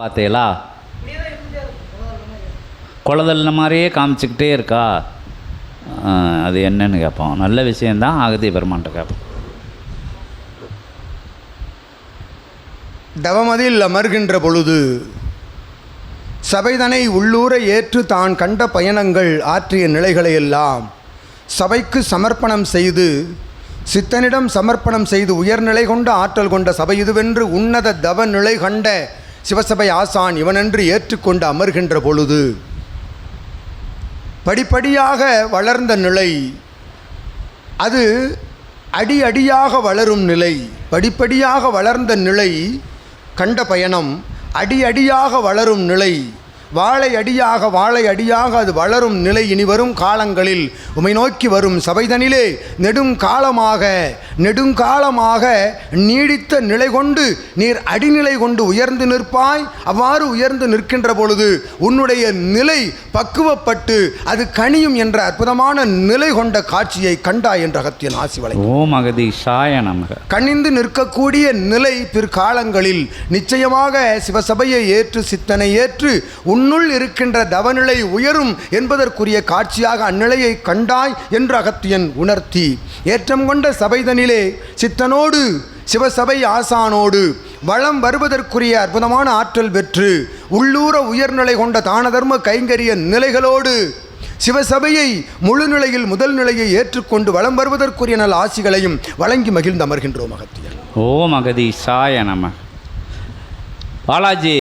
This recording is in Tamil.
பார்த்தீங்களா? குளதல்ல மாதிரியே காமிச்சிக்கிட்டே இருக்கா? அது என்னன்னு கேட்போம். நல்ல விஷயந்தான் அகதி பெருமான்ட்ட கேட்போம். தவமதில் அமர்கின்ற பொழுது சபைதனை உள்ளூர ஏற்று தான் கண்ட பயணங்கள் ஆற்றிய நிலைகளையெல்லாம் சபைக்கு சமர்ப்பணம் செய்து சித்தனிடம் சமர்ப்பணம் செய்து உயர்நிலை கொண்ட ஆற்றல் கொண்ட சபை இதுவென்று உன்னத தவ நிலை கண்ட சிவசபை ஆசான் இவனென்று ஏற்றுக்கொண்டு அமர்கின்ற பொழுது படிப்படியாக வளர்ந்த நிலை அது அடி அடியாக வளரும் நிலை படிப்படியாக வளர்ந்த நிலை கண்ட பயணம் அடி அடியாக வளரும் நிலை வாழை அடியாக வாழை அடியாக அது வளரும் நிலை இனி வரும் காலங்களில். உமை நோக்கி வரும் சபைதனிலே நெடுங்காலமாக நெடுங்காலமாக நீடித்த நிலை கொண்டு நீர் அடிநிலை கொண்டு உயர்ந்து நிற்பாய். அவ்வாறு உயர்ந்து நிற்கின்ற பொழுது உன்னுடைய நிலை பக்குவப்பட்டு அது கனியும் என்ற அற்புதமான நிலை கொண்ட காட்சியை கண்டாய் என்ற அகத்தியன் ஆசி வளை ஓம் அகதீஷாய நமக. கனிந்து நிற்கக்கூடிய நிலை பிற்காலங்களில் நிச்சயமாக சிவசபையை ஏற்று சித்தனை ஏற்று உன்னுள் இருக்கின்ற தவநிலை உயரும் என்பதற்குரிய காட்சியாக அந்நிலையை கண்டாய் என்று அகத்தியன் உணர்த்தி. ஏற்றம் கொண்ட சபைதனிலே சித்தனோடு சிவசபை ஆசானோடு வளம் வருவதற்குரிய அற்புதமான ஆற்றல் பெற்று உள்ளூர உயர்நிலை கொண்ட தானதர்ம கைங்கரிய நிலைகளோடு சிவசபையை முழு நிலையில் முதல் நிலையை ஏற்றுக்கொண்டு வளம் வருவதற்குரிய நல் ஆசிகளையும் வழங்கி மகிழ்ந்து அமர்கின்றோம் அகத்தியன் ஓம் அகதீஷாய நமக பாலாஜி